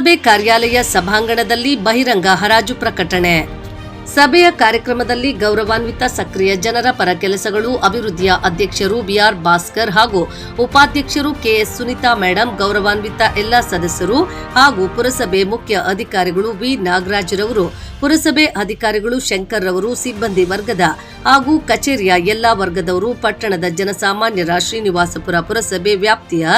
ಪುರಸಭೆ ಕಾರ್ಯಾಲಯ ಸಭಾಂಗಣದಲ್ಲಿ ಬಹಿರಂಗ ಹರಾಜು ಪ್ರಕಟಣೆ. ಸಭೆಯ ಕಾರ್ಯಕ್ರಮದಲ್ಲಿ ಗೌರವಾನ್ವಿತ ಸಕ್ರಿಯ ಜನರ ಪರ ಕೆಲಸಗಳು ಅಭಿವೃದ್ಧಿಯ ಅಧ್ಯಕ್ಷರು ಬಿಆರ್ ಭಾಸ್ಕರ್ ಹಾಗೂ ಉಪಾಧ್ಯಕ್ಷರು ಕೆಎಸ್ ಸುನಿತಾ ಮೇಡಂ, ಗೌರವಾನ್ವಿತ ಎಲ್ಲ ಸದಸ್ಯರು ಹಾಗೂ ಪುರಸಭೆ ಮುಖ್ಯ ಅಧಿಕಾರಿಗಳು ವಿ. ನಾಗರಾಜ್ರವರು, ಪುರಸಭೆ ಅಧಿಕಾರಿಗಳು ಶಂಕರ್ ರವರು, ಸಿಬ್ಬಂದಿ ವರ್ಗದ ಹಾಗೂ ಕಚೇರಿಯ ಎಲ್ಲಾ ವರ್ಗದವರು, ಪಟ್ಟಣದ ಜನಸಾಮಾನ್ಯರ ಶ್ರೀನಿವಾಸಪುರ ಪುರಸಭೆ ವ್ಯಾಪ್ತಿಯ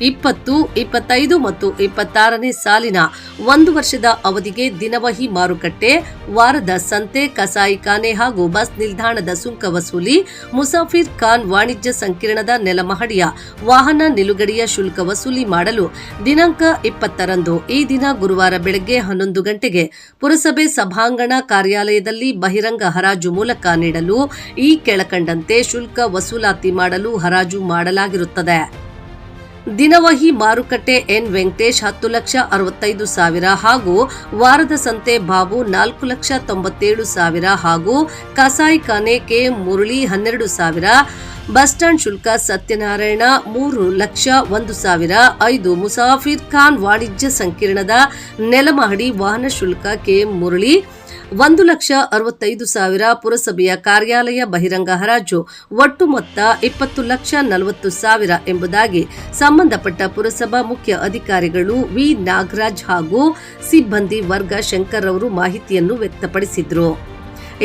ಇಪ್ಪತ್ತು, ಇಪ್ಪತ್ತೈದು ಮತ್ತು ಇಪ್ಪತ್ತಾರನೇ ಸಾಲಿನ ಒಂದು ವರ್ಷದ ಅವಧಿಗೆ ದಿನವಹಿ ಮಾರುಕಟ್ಟೆ, ವಾರದ ಸಂತೆ ಕಸಾಯಿಖಾನೆ ಹಾಗೂ ಬಸ್ ನಿಲ್ದಾಣದ ಸುಂಕ ವಸೂಲಿ, ಮುಸಾಫಿರ್ ಖಾನ್ ವಾಣಿಜ್ಯ ಸಂಕೀರ್ಣದ ನೆಲಮಹಡಿಯ ವಾಹನ ನಿಲುಗಡೆಯ ಶುಲ್ಕ ವಸೂಲಿ ಮಾಡಲು ದಿನಾಂಕ ಇಪ್ಪತ್ತರಂದು ಈ ದಿನ ಗುರುವಾರ ಬೆಳಗ್ಗೆ ಹನ್ನೊಂದು ಗಂಟೆಗೆ ಪುರಸಭೆ ಸಭಾಂಗಣ ಕಾರ್ಯಾಲಯದಲ್ಲಿ ಬಹಿರಂಗ ಹರಾಜು ಮೂಲಕ ನೀಡಲು ಈ ಕೆಳಕಂಡಂತೆ ಶುಲ್ಕ ವಸೂಲಾತಿ ಮಾಡಲು ಹರಾಜು ಮಾಡಲಾಗಿರುತ್ತದೆ. ದಿನವಹಿ ಮಾರುಕಟ್ಟೆ ಎನ್ ವೆಂಕಟೇಶ್ ಹತ್ತು ಲಕ್ಷ ಅರವತ್ತೈದು ಸಾವಿರ ಹಾಗೂ ವಾರದ ಸಂತೆ ಬಾಬು ನಾಲ್ಕು ಲಕ್ಷ ತೊಂಬತ್ತೇಳು ಸಾವಿರ ಹಾಗೂ ಕಸಾಯಿಖಾನೆ ಕೆ ಮುರಳಿ ಹನ್ನೆರಡು ಸಾವಿರ, ಬಸ್ ಸ್ಟ್ಯಾಂಡ್ ಶುಲ್ಕ ಸತ್ಯನಾರಾಯಣ ಮೂರು ಲಕ್ಷ ಒಂದು ಸಾವಿರ, ಐದು ಮುಸಾಫಿರ್ ಖಾನ್ ವಾಣಿಜ್ಯ ಸಂಕೀರ್ಣದ ನೆಲಮಹಡಿ ವಾಹನ ಶುಲ್ಕ ಕೆ ಮುರಳಿ ಒಂದು ಲಕ್ಷ ಅರವತ್ತೈದು ಸಾವಿರ ಪುರಸಭೆಯ ಕಾರ್ಯಾಲಯ ಬಹಿರಂಗ ಹರಾಜು, ಒಟ್ಟು ಮೊತ್ತ ಇಪ್ಪತ್ತು ಲಕ್ಷ ನಲವತ್ತು ಸಾವಿರ ಎಂಬುದಾಗಿ ಸಂಬಂಧಪಟ್ಟ ಪುರಸಭಾ ಮುಖ್ಯ ಅಧಿಕಾರಿಗಳು ವಿ. ನಾಗರಾಜ್ ಹಾಗೂ ಸಿಬ್ಬಂದಿ ವರ್ಗ ಶಂಕರ್ ಅವರು ಮಾಹಿತಿಯನ್ನು ವ್ಯಕ್ತಪಡಿಸಿದ್ರು.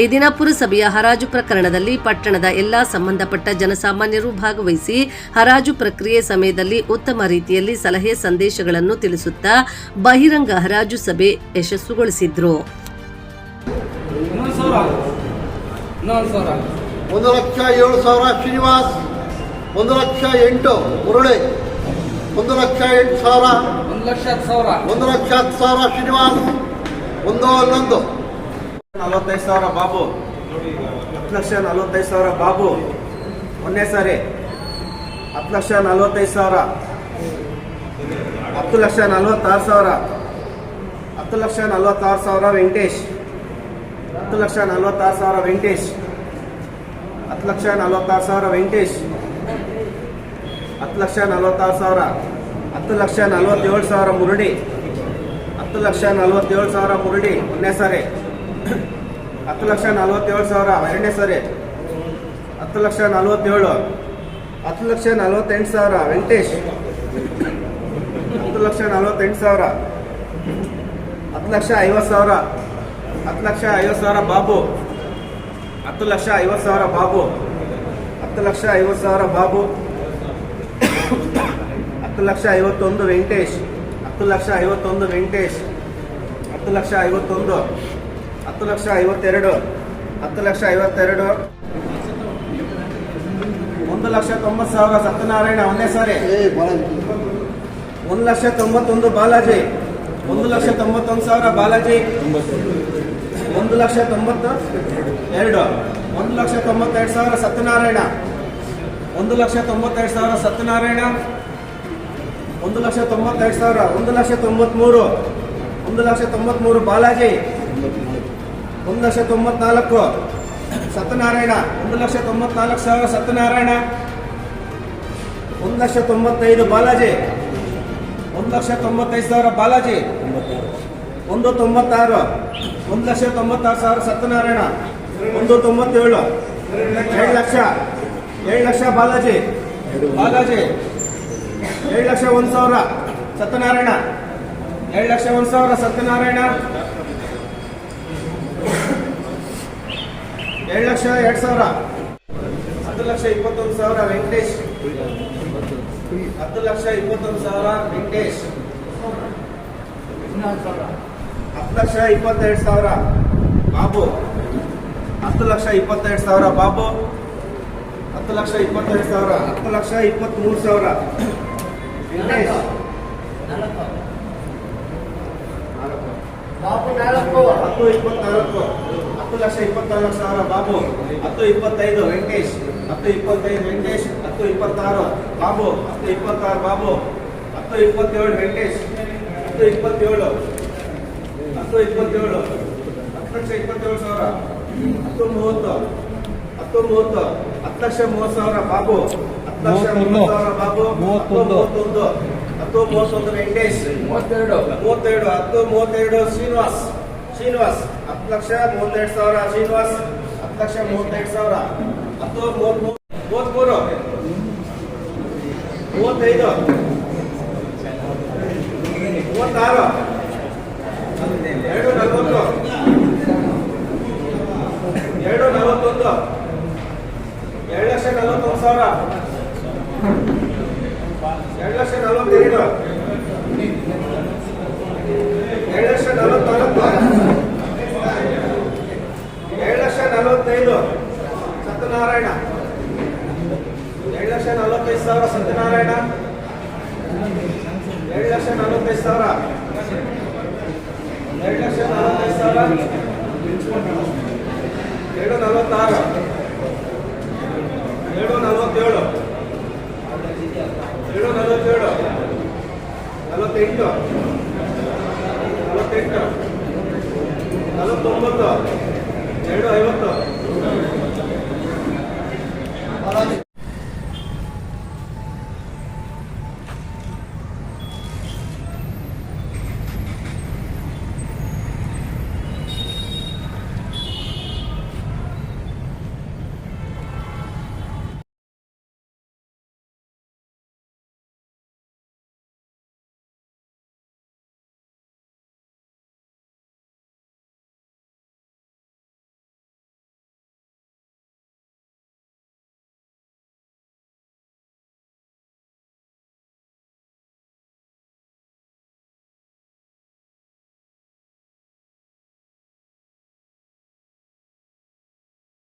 ಈ ದಿನ ಪುರಸಭೆಯ ಹರಾಜು ಪ್ರಕರಣದಲ್ಲಿ ಪಟ್ಟಣದ ಎಲ್ಲಾ ಸಂಬಂಧಪಟ್ಟ ಜನಸಾಮಾನ್ಯರು ಭಾಗವಹಿಸಿ ಹರಾಜು ಪ್ರಕ್ರಿಯೆ ಸಮಯದಲ್ಲಿ ಉತ್ತಮ ರೀತಿಯಲ್ಲಿ ಸಲಹೆ ಸಂದೇಶಗಳನ್ನು ತಿಳಿಸುತ್ತಾ ಬಹಿರಂಗ ಹರಾಜು ಸಭೆ ಯಶಸ್ಸುಗೊಳಿಸಿದ್ರು. ಇನ್ನೊಂದು ಸಾವಿರ ಇನ್ನೊಂದು ಸಾವಿರ ಒಂದು ಲಕ್ಷ ಏಳು ಸಾವಿರ ಶ್ರೀನಿವಾಸ್ ಒಂದು ಲಕ್ಷ ಎಂಟು ಮುರುಳಿ ಒಂದು ಲಕ್ಷ ಎಂಟು ಸಾವಿರ ಒಂದು ಲಕ್ಷ ಹತ್ತು ಸಾವಿರ. ಒಂದು ಲಕ್ಷ ಹತ್ತು ಸಾವಿರ ಶ್ರೀನಿವಾಸ್ ಒಂದು ಹನ್ನೊಂದು. ನಲವತ್ತೈದು ಸಾವಿರ ಬಾಬು. ಹತ್ತು ಲಕ್ಷ ನಲವತ್ತೈದು ಸಾವಿರ ಬಾಬು. ಒಂದೇ ಸಾರಿ. ಹತ್ತು ಲಕ್ಷ ನಲವತ್ತೈದು ಸಾವಿರ. ಹತ್ತು ಲಕ್ಷ ನಲವತ್ತಾರು ಸಾವಿರ. ಹತ್ತು ಲಕ್ಷ ನಲವತ್ತಾರು ಸಾವಿರ ವೆಂಕಟೇಶ್. ಹತ್ತು ಲಕ್ಷ ನಲ್ವತ್ತಾರು ಸಾವಿರ ವೆಂಕಟೇಶ್ ಹತ್ತು ಲಕ್ಷ ನಲ್ವತ್ತಾರು ಸಾವಿರ ವೆಂಕಟೇಶ್ ಹತ್ತು ಲಕ್ಷ ನಲ್ವತ್ತಾರು ಸಾವಿರ ಹತ್ತು ಲಕ್ಷ ನಲ್ವತ್ತೇಳು ಸಾವಿರ ಮುರುಡಿ ಹತ್ತು ಲಕ್ಷ ನಲ್ವತ್ತೇಳು ಸಾವಿರ ಮುರುಡಿ ಒಂದನೇ ಸಾರಿ ಹತ್ತು ಲಕ್ಷ ನಲ್ವತ್ತೇಳು ಸಾವಿರ ಎರಡನೇ ಸಾರಿ ಹತ್ತು ಲಕ್ಷ ನಲ್ವತ್ತೇಳು ಹತ್ತು ಲಕ್ಷ ನಲ್ವತ್ತೆಂಟು ಸಾವಿರ ವೆಂಕಟೇಶ್ ಹತ್ತು ಲಕ್ಷ ನಲ್ವತ್ತೆಂಟು ಸಾವಿರ ಹತ್ತು ಲಕ್ಷ ಐವತ್ತು ಸಾವಿರ ಹತ್ತು ಲಕ್ಷ ಐವತ್ತು ಸಾವಿರ ಬಾಬು. ಹತ್ತು ಲಕ್ಷ ಐವತ್ತು ಸಾವಿರ ಬಾಬು. ಹತ್ತು ಲಕ್ಷ ಐವತ್ತು ಸಾವಿರ ಬಾಬು. ಹತ್ತು ಲಕ್ಷ ಐವತ್ತೊಂದು ವೆಂಕಟೇಶ್. ಹತ್ತು ಲಕ್ಷ ಐವತ್ತೊಂದು ವೆಂಕಟೇಶ್. ಹತ್ತು ಲಕ್ಷ ಐವತ್ತೊಂದು. ಹತ್ತು ಲಕ್ಷ ಐವತ್ತೆರಡು. ಹತ್ತು ಲಕ್ಷ ಐವತ್ತೆರಡು. ಒಂದು ಲಕ್ಷ ತೊಂಬತ್ತು ಸಾವಿರ ಸತ್ಯನಾರಾಯಣ ಒಂದೇ ಸಾರಿ. ಒಂದು ಲಕ್ಷ ತೊಂಬತ್ತೊಂದು ಬಾಲಾಜಿ. ಒಂದು ಲಕ್ಷ ತೊಂಬತ್ತೊಂದು ಸಾವಿರ ಬಾಲಾಜಿ ಒಂದು ಲಕ್ಷ ತೊಂಬತ್ತ ಎರಡು ಒಂದು ಲಕ್ಷ ತೊಂಬತ್ತೆರಡು ಸಾವಿರ ಸತ್ಯನಾರಾಯಣ ಒಂದು ಲಕ್ಷ ತೊಂಬತ್ತೆರಡು ಸಾವಿರ ಸತ್ಯನಾರಾಯಣ ಒಂದು ಲಕ್ಷ ತೊಂಬತ್ತೆರಡು ಸಾವಿರ ಒಂದು ಲಕ್ಷ ತೊಂಬತ್ಮೂರು ಒಂದು ಲಕ್ಷ ತೊಂಬತ್ಮೂರು ಬಾಲಾಜಿ ಒಂದು ಲಕ್ಷ ತೊಂಬತ್ನಾಲ್ಕು ಸತ್ಯನಾರಾಯಣ ಒಂದು ಲಕ್ಷ ತೊಂಬತ್ನಾಲ್ಕು ಸಾವಿರ ಸತ್ಯನಾರಾಯಣ ಒಂದು ಲಕ್ಷ ತೊಂಬತ್ತೈದು ಬಾಲಾಜಿ ಒಂದು ಲಕ್ಷ ತೊಂಬತ್ತೈದು ಸಾವಿರ ಬಾಲಾಜಿ. ಒಂದು ತೊಂಬತ್ತಾರು. ಒಂದು ಲಕ್ಷ ತೊಂಬತ್ತಾರು ಸಾವಿರ ಸತ್ಯನಾರಾಯಣ. ಒಂದು ತೊಂಬತ್ತೇಳು. ಎರಡು ಲಕ್ಷ. ಏಳು ಲಕ್ಷ ಬಾಲಾಜಿ. ಬಾಲಾಜಿ. ಏಳು ಲಕ್ಷ ಒಂದು ಸಾವಿರ ಸತ್ಯನಾರಾಯಣ. ಏಳು ಲಕ್ಷ ಒಂದು ಸಾವಿರ ಸತ್ಯನಾರಾಯಣ. ಏಳು ಲಕ್ಷ ಎರಡು ಸಾವಿರ. ಹತ್ತು ಲಕ್ಷ ಇಪ್ಪತ್ತೊಂದು ಸಾವಿರ ವೆಂಕಟೇಶ್. ಹತ್ತು ಲಕ್ಷ ಇಪ್ಪತ್ತೊಂದು ಸಾವಿರ ವೆಂಕಟೇಶ್. ಹತ್ತು ಲಕ್ಷ ಇಪ್ಪತ್ತೆರಡು ಸಾವಿರ ಬಾಬು. ಹತ್ತು ಲಕ್ಷ ಇಪ್ಪತ್ತೆರಡು ಸಾವಿರ ಬಾಬು. ಹತ್ತು ಲಕ್ಷ ಇಪ್ಪತ್ತೆರಡು ಸಾವಿರ ಹತ್ತು ಲಕ್ಷ ಇಪ್ಪತ್ತ್ಮೂರು ಸಾವಿರ. ವೆಂಕಟೇಶ್. ಹತ್ತು ಇಪ್ಪತ್ನಾಲ್ಕು ಹತ್ತು ಲಕ್ಷ ಇಪ್ಪತ್ನಾಲ್ಕು ಸಾವಿರ ಬಾಬು. ಹತ್ತು ಇಪ್ಪತ್ತೈದು ವೆಂಕಟೇಶ್. ಹತ್ತು ಇಪ್ಪತ್ತೈದು ವೆಂಕಟೇಶ್. ಹತ್ತು ಇಪ್ಪತ್ತಾರು ಬಾಬು. ಹತ್ತು ಇಪ್ಪತ್ತಾರು ಬಾಬು. ಹತ್ತು ಇಪ್ಪತ್ತೇಳು ವೆಂಕಟೇಶ್. ಹತ್ತು ಇಪ್ಪತ್ತೇಳು. ಹತ್ತು ಇಪ್ಪತ್ತೇಳು. ಹತ್ತು ಲಕ್ಷ ಇಪ್ಪತ್ತೇಳು ಸಾವಿರ. ಹತ್ತು ಮೂವತ್ತು. ಹತ್ತು ಮೂವತ್ತು. ಹತ್ತು ಲಕ್ಷ ಮೂವತ್ತು ಸಾವಿರ ಬಾಬು. ಹತ್ತು ಲಕ್ಷ ಮೂವತ್ತು ಸಾವಿರ ಬಾಬು. ಮೂವತ್ತೊಂದು. ಹತ್ತು ಮೂವತ್ತೊಂದು ವೆಂಕಟೇಶ್. ಮೂವತ್ತೆರಡು. ಮೂವತ್ತೆರಡು ಹತ್ತು ಮೂವತ್ತೆರಡು ಶ್ರೀನಿವಾಸ್. ಶ್ರೀನಿವಾಸ್ ಹತ್ತು ಲಕ್ಷ ಮೂವತ್ತೆರಡು ಸಾವಿರ ಶ್ರೀನಿವಾಸ್ ಹತ್ತು ಲಕ್ಷ ಮೂವತ್ತೆರಡು ಸಾವಿರ. ಹತ್ತು ಮೂವತ್ಮೂರು ಮೂವತ್ಮೂರು ಮೂವತ್ತೈದು. ಮೂವತ್ತಾರು. ಲಕ್ಷ ನಲವತ್ತೈದು ಸಾವಿರ. ಎರಡು ಲಕ್ಷ ನಲವತ್ತೈದು ಸಾವಿರ. ಎರಡು ನಲವತ್ತಾರು. ಏಳು ನಲವತ್ತೇಳು. ಏಳು ನಲವತ್ತೇಳು. ನಲವತ್ತೆಂಟು. ನಲವತ್ತೆಂಟು. ನಲವತ್ತೊಂಬತ್ತು. ಎರಡು ಐವತ್ತು.